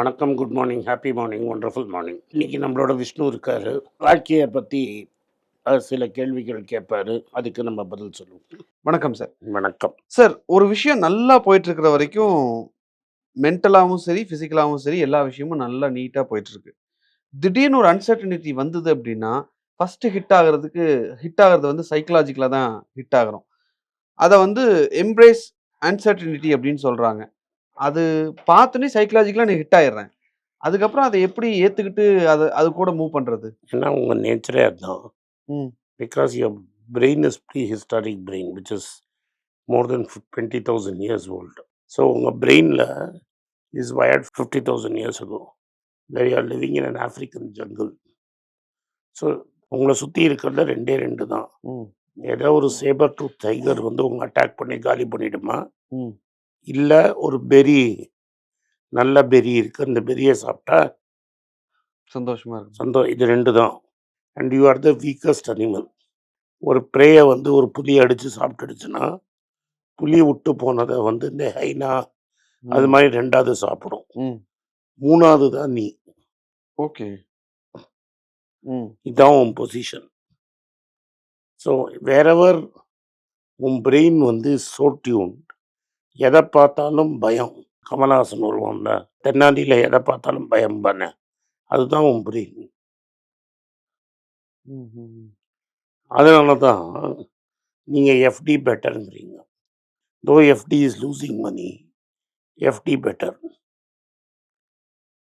வணக்கம் good morning happy morning wonderful morning இன்னைக்கு நம்மளோட விஷ்ணு இருக்காரு. வாழ்க்கையை பற்றி சில கேள்விகள் கேட்பாரு. அதுக்கு நம்ம பதில் சொல்லுவோம். வணக்கம் சார் வணக்கம். சார் ஒரு விஷயம் நல்லா போயிட்டு இருக்கிற வரைக்கும் மென்டலாகவும் சரி ஃபிசிக்கலாகவும் சரி எல்லா விஷயமும் நல்லா நீட்டாக போயிட்டு இருக்கு திடீர்னு ஒரு அன்சர்டனிட்டி வந்தது அப்படின்னா ஃபர்ஸ்ட் ஹிட் ஆகிறதுக்கு ஹிட் ஆகிறது வந்து சைக்கலாஜிக்கலாக தான் ஹிட் ஆகிறோம். அதை வந்து எம்ப்ரேஸ் அன்சர்டனிட்டி அப்படின்னு சொல்கிறாங்க அது பார்த்தோன்னே சைக்கலாஜிக்கலாக நான் ஹிட் ஆயிடுறேன் அதுக்கப்புறம் அதை எப்படி ஏற்றுக்கிட்டு அதை அது கூட மூவ் பண்ணுறது ஏன்னா உங்கள் நேச்சரே அதுதான். ம். Because your brain is prehistoric brain which is more than twenty thousand years old so உங்கள் பிரெயினில் is wired fifty thousand years இருக்கும் very are living in an African jungle so உங்களை சுற்றி இருக்கிறது ரெண்டே ரெண்டு தான். ஏதோ ஒரு சேபர் டூ டைகர் வந்து உங்க அட்டாக் பண்ணி காலி பண்ணிடுமா? இல்ல ஒரு பெரி நல்ல பெரி இருக்கு. அந்த பெரியை சாப்பிட்டா சந்தோஷமா இருக்கு சந்தோ இது ரெண்டு தான். And you are the weakest animal ஒரு ப்ரேயை வந்து ஒரு புலி அடிச்சு சாப்பிட்டுடுச்சுன்னா புலி விட்டு போனதை வந்து இந்த ஹைனா அது மாதிரி ரெண்டாவது சாப்பிடும். மூணாவது தான் நீ. ஓகே. ம். இதான் உன் பொசிஷன் ஸோ வேறவர் உன் பிரெயின் வந்து சோ டியூன் எதை பார்த்தாலும் பயம். கமலஹாசன் வருவான்ல தென்னாலியில் எதை பார்த்தாலும் பயம் பண்ண அதுதான் உன் ம். அதனால தான் நீங்கள் FD பெட்டருங்கிறீங்க though FD is losing money FD better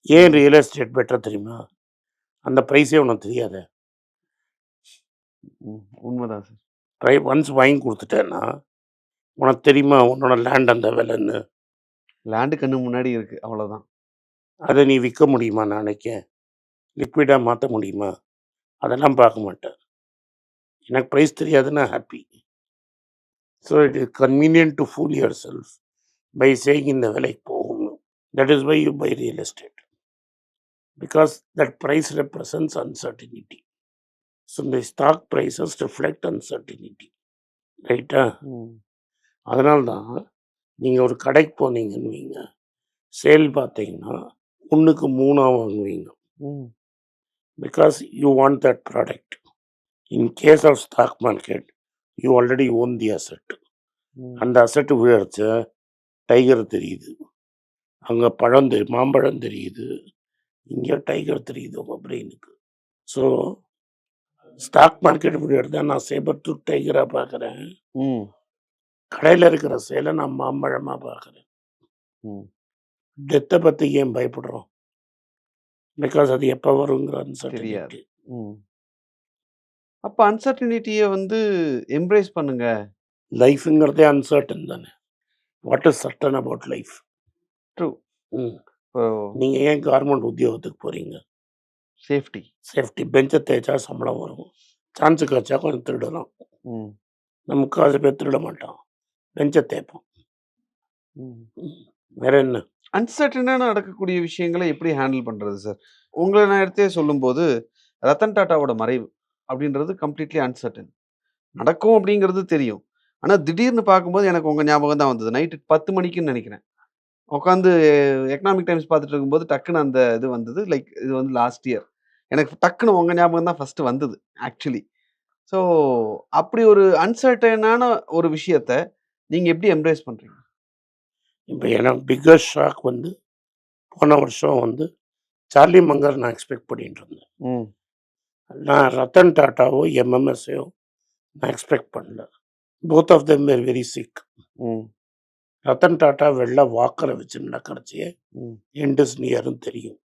ஏன் ரியல் எஸ்டேட் பெட்டர் தெரியுமா? அந்த ப்ரைஸே உனக்கு தெரியாத. உண்மைதான் சார் ப்ரை ஒன்ஸ் வாங்கி கொடுத்துட்டேன்னா உனக்கு தெரியுமா உன்னோட லேண்ட் அந்த விலைன்னு? லேண்டு கண்ணு முன்னாடி இருக்கு அவ்வளவுதான். அதை நீ விற்க முடியுமா நாளைக்கு? லிக்விடாக மாற்ற முடியுமா? அதெல்லாம் பார்க்க மாட்டேன் எனக்கு ப்ரைஸ் தெரியாதுன்னா happy so it is convenient to fool yourself by saying இந்த விலைக்கு போகணும் that is by you by real estate because that price represents uncertainty so இந்த ஸ்டாக் ப்ரைஸஸ் ரிஃப்ளெக்ட் அன்சர்டினிட்டி ரைட்டா ம், அதனால தான் நீங்கள் ஒரு கடைக்கு போனீங்கன்னு வைங்க. சேல் பார்த்தீங்கன்னா ஒன்றுக்கு மூணாக வாங்குவீங்க. ம், because you want that product. In case of stock market, you already own the asset. ம். அந்த அசட் விழுறச்ச டைகர் தெரியுது. அங்கே பழம் தெரி மாம்பழம் தெரியுது. இங்கே டைகர் தெரியுது உங்கள் பிரெயினுக்கு ஸோ ஸ்டாக் மார்க்கெட் விழுறத நான் சேபர் டூ டைகராக பார்க்குறேன். ம், கடையில் இருக்கிற சேலை நான் மாம்பழமாக பார்க்குறேன். ம். டெத்தை பற்றி ஏன் பயப்படுறோம்? பிகாஸ் அது எப்போ வருங்கிற. அன்சர்டினிட்டி ம். அப்ப அன்சர்டனிட்டியை வந்து எம்ப்ரேஸ் பண்ணுங்க. லைஃப்ங்கிறதே அன்சர்டன் தானே. What is certain about life true ம். நீங்கள் ஏன் கவர்மெண்ட் உத்தியோகத்துக்கு போகிறீங்க சேஃப்டி சேஃப்டி பெஞ்சை தேய்ச்சா சம்பளம் வரும். சான்ஸு கிடைச்சா கொஞ்சம் திருடலாம். ம். நம்ம முக்கால்வாசி பேர் திருட மாட்டான் பெஞ்சை தேய்ப்போம். வேற என்ன? அன்சர்டனான நடக்கக்கூடிய விஷயங்களை எப்படி ஹேண்டில் பண்றது சார் உங்களை நான் எடுத்தே சொல்லும்போது ரத்தன் டாட்டாவோட மறைவு அப்படின்றது கம்ப்ளீட்லி அன்சர்டன் நடக்கும் அப்படிங்கிறது தெரியும். ஆனால் திடீர்னு பார்க்கும்போது எனக்கு உங்கள் ஞாபகம் தான் வந்தது. நைட்டு பத்து மணிக்குன்னு நினைக்கிறேன். உட்காந்து எக்கனாமிக் டைம்ஸ் பார்த்துட்டு இருக்கும்போது டக்குன்னு அந்த இது வந்தது. லைக் இது வந்து லாஸ்ட் இயர் எனக்கு டக்குன்னு உங்கள் ஞாபகம் தான் ஃபஸ்ட்டு வந்தது ஆக்சுவலி ஸோ அப்படி ஒரு அன்சர்டனான ஒரு விஷயத்த நீங்கள் எப்படி எம்ப்ரேஸ் பண்ணுறீங்க இப்போ எனக்கு பிக்கஸ்ட் ஷாக் வந்து போன வருஷம் வந்து சார்லி மங்கர் நான் எக்ஸ்பெக்ட் பண்ணிட்டு இருந்தேன். நான் ரத்தன் டாட்டாவோ எம்எம்எஸ்ஸையோ நான் எக்ஸ்பெக்ட் பண்ணல. Both of them were very sick Ratan Tata வெள்ள வாக்கரை வச்சு நடக்கிறச்சியே ம். எண்டஸ் நியரும் தெரியும்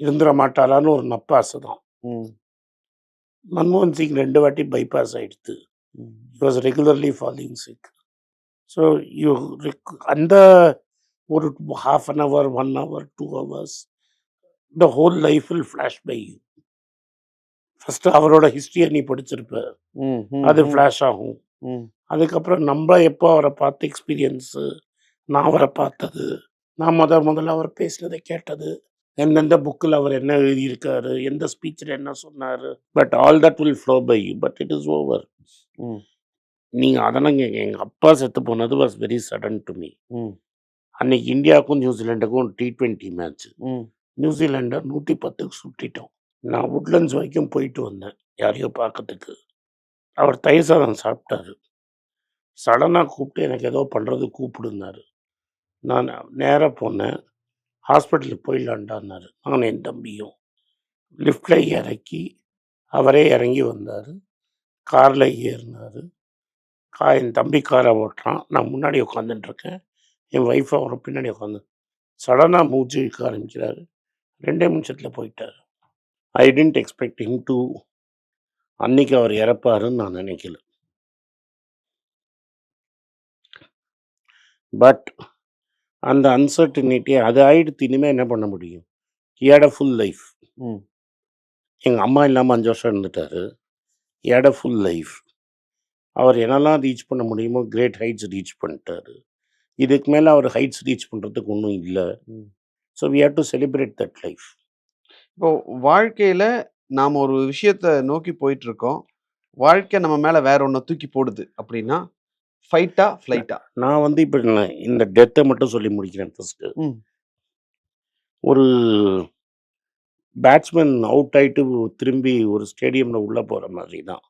இருந்துட மாட்டாளான்னு ஒரு நப்பாசை தான். மன்மோகன் சிங் ரெண்டு வாட்டி பைபாஸ் ஆயிடுத்து. Was regularly falling sick so you அந்த ஒரு half an hour one hour two hours the whole life will flash by you first அவரோட ஹிஸ்டரியை நீ படிச்சிருப்ப. அது ஃப்ளாஷ் ஆகும். அதுக்கப்புறம் நம்ம எப்போ அவரை பார்த்த எக்ஸ்பீரியன்ஸு நான் அவரை பார்த்தது. நான் முத முதல்ல அவர் பேசினதை கேட்டது. எந்தெந்த புக்கில் அவர் என்ன எழுதியிருக்காரு எந்த ஸ்பீச்சில் என்ன சொன்னார் but all that will flow by you but it is over நீங்கள் அதெல்லாம் எங்கள் அப்பா செத்து போனது was very sudden to me. அன்னைக்கு இந்தியாவுக்கும் நியூசிலாண்டுக்கும் டி ட்வெண்ட்டி மேட்ச் நியூசிலாண்டை நூற்றி பத்துக்கு சுட்டிட்டோம் நான் உட்லண்ட்ஸ் வரைக்கும் போயிட்டு வந்தேன் யாரையோ பார்க்கறதுக்கு. அவர் தயிர் சாதம் சாப்பிட்டாரு. சடனாக கூப்பிட்டு எனக்கு ஏதோ பண்ணுறது கூப்பிடுனாரு. நான் நேராக போனேன். ஹாஸ்பிட்டலுக்கு போயிடலான்டான்னாரு. நானும் என் தம்பியும். லிஃப்டில் இறக்கி அவரே இறங்கி வந்தார். காரில் ஏறினார். கா என் தம்பி காரை ஓட்டுறான். நான் முன்னாடி உட்காந்துட்டுருக்கேன் என் ஒய்ஃப் அவரை பின்னாடி உட்காந்து சடனாக மூச்சு இழுக்க ஆரம்பிக்கிறார். ரெண்டே நிமிஷத்தில் போயிட்டார். I didn't expect him to அன்னைக்கு அவர் இறப்பாருன்னு நான் நினைக்கல. பட் அந்த அன்சர்டினிட்டி அது ஆயிடுத்து இனிமேல் என்ன பண்ண முடியும்? ஏட ஃபுல் லைஃப் ம். எங்கள் அம்மா இல்லாமல் அஞ்சு வருஷம் இருந்துட்டாரு. ஏட ஃபுல் லைஃப் அவர் என்னெல்லாம் ரீச் பண்ண முடியுமோ கிரேட் ஹைட்ஸ் ரீச் பண்ணிட்டாரு. இதுக்கு மேலே அவர் ஹைட்ஸ் ரீச் பண்ணுறதுக்கு ஒன்றும் இல்லை. So we have to celebrate that life இப்போ வாழ்க்கையில நாம ஒரு விஷயத்த நோக்கி போயிட்டு இருக்கோம். வாழ்க்கை நம்ம மேல வேற ஒண்ண தூக்கி போடுது அப்படின்னா ஃபைட்டா ஃப்ளைட்டா நான் வந்து இப்போ இந்த டெத்தை மட்டும் சொல்லி முடிக்கிறேன் ஃபர்ஸ்ட்டு ம். ஒரு பேட்ஸ்மேன் அவுட் ஆயிட்டு திரும்பி ஒரு ஸ்டேடியமில் உள்ளே போகிற மாதிரி தான்.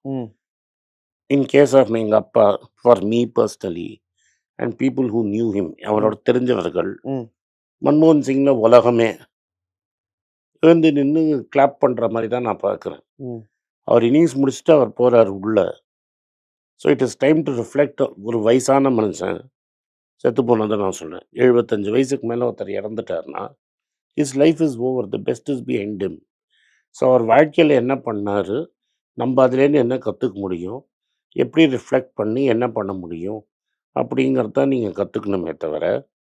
இன் கேஸ் ஆஃப் எங்கள் அப்பா for me personally and people who knew him அவரோட தெரிஞ்சவர்கள் மன்மோகன் சிங்கில் உலகமே எழுந்து நின்று கிளாப் பண்ணுற மாதிரி தான் நான் பார்க்குறேன். அவர் இன்னிங்ஸ் முடிச்சுட்டு அவர் போகிறார் உள்ள. So it is time to reflect ஒரு வயசான மனுஷன். செத்து போனதை நான் சொல்கிறேன் எழுபத்தஞ்சு வயசுக்கு மேலே ஒருத்தர் இறந்துட்டார்னா is life is over the best is behind him. So அவர் வாழ்க்கையில் என்ன பண்ணார்? நம்ம அதுலேருந்து என்ன கற்றுக்க முடியும்? எப்படி ரிஃப்ளெக்ட் பண்ணி என்ன பண்ண முடியும்? அப்படிங்கிறத நீங்கள் கற்றுக்கணுமே தவிர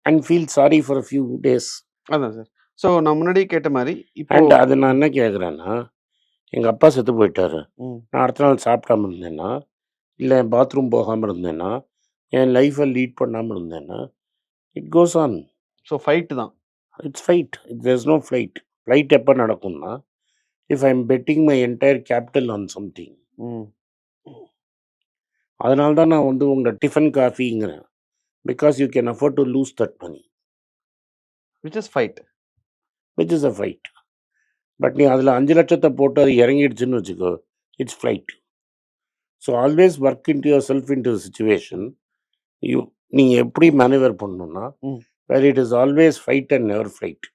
and feel sorry for few days அதான் சார் ஸோ நான் முன்னாடியே கேட்ட மாதிரி அண்ட் அது நான் என்ன கேட்குறேன்னா எங்கள் அப்பா செத்து போயிட்டாரு. நான் அடுத்த நாள் சாப்பிடாம இருந்தேன்னா இல்லை பாத்ரூம் போகாமல் இருந்தேன்னா என் லைஃப்பை லீட் பண்ணாமல் இருந்தேன்னா it goes on so fight தான். It's fight it's no flight flight எப்போ நடக்கும்னா if I am betting my entire capital on something அதனால தான் நான் வந்து உங்களை tiffin காஃபிங்கிறேன் because you can afford to lose that money which is fight which is a fight but நீ அதில் அஞ்சு லட்சத்தை போட்டு அது இறங்கிடுச்சுன்னு வச்சுக்கோ it's flight so always work into yourself into situation you நீங்கள் எப்படி மேனுவர் பண்ணணும்னா. Where it is always fight and never flight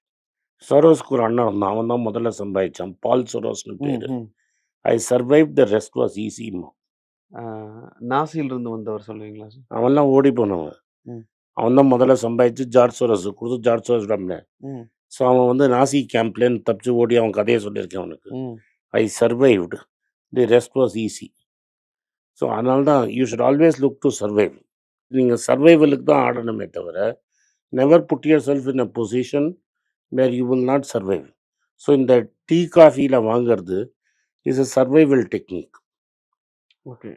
சரோஸ்க்கு ஒரு அண்ணன் இருந்தான். அவன் தான் முதல்ல சம்பாதிச்சான். பால் சரோஸ்னு பேர். I survive the rest was ஈஸிமா நாசியில் இருந்து வந்தவர் சொல்லுவீங்களா அவன்லாம் ஓடி போனவன். அவன் தான் முதல்ல சம்பாதிச்சு ஜார்ஜ் சோரஸ் கொடுத்து ஜார்ஜ் சோரஸ் ம். ஸோ அவன் வந்து நாசி கேம்ப்லேருந்து தப்பிச்சு ஓடி அவன் கதையை சொல்லியிருக்கேன் அவனுக்கு. I survived the rest was easy so அதனால தான் you should always look to survive நீங்கள் சர்வைவலுக்கு தான் ஆடணுமே தவிர never put yourself in a position where you will not survive so இந்த டீ காஃபியில் வாங்குறது is a survival technique okay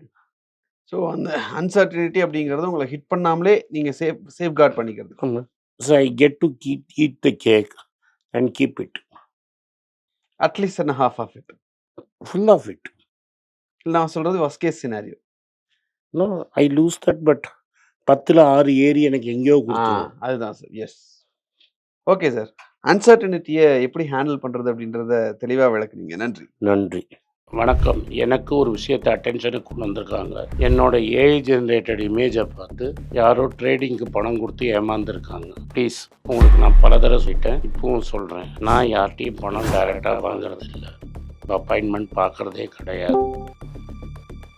so அந்த அன்சர்டினிட்டி அப்படிங்கிறது உங்களை ஹிட் பண்ணாமலே நீங்கள் சேஃப் சேஃப் கார்ட் பண்ணிக்கிறது so I get to keep eat the cake and keep it at least and half of it full of it நான் சொல்கிறது worst case scenario no I lose that but பத்தில் ஆறு ஏறி எனக்கு எங்கேயோ அதுதான் sir yes okay sir அன்சர்டனிட்டியை எப்படி ஹேண்டில் பண்ணுறது அப்படின்றத தெளிவாக விளக்குனீங்க. நன்றி. நன்றி. வணக்கம். எனக்கு ஒரு விஷயத்தை அட்டென்ஷனுக்கு கொண்டு வந்திருக்காங்க. என்னோட ஏஐ ஜென்ரேட்டட் இமேஜை பார்த்து யாரோ ட்ரேடிங்க்கு பணம் கொடுத்து ஏமாந்துருக்காங்க. ப்ளீஸ் உங்களுக்கு நான் பல தடவை சொல்லிட்டேன். இப்பவும் சொல்கிறேன் நான் யார்கிட்டையும் பணம் டைரெக்டாக வாங்குறது இல்லை அப்பாயின்மெண்ட் பார்க்குறதே கிடையாது.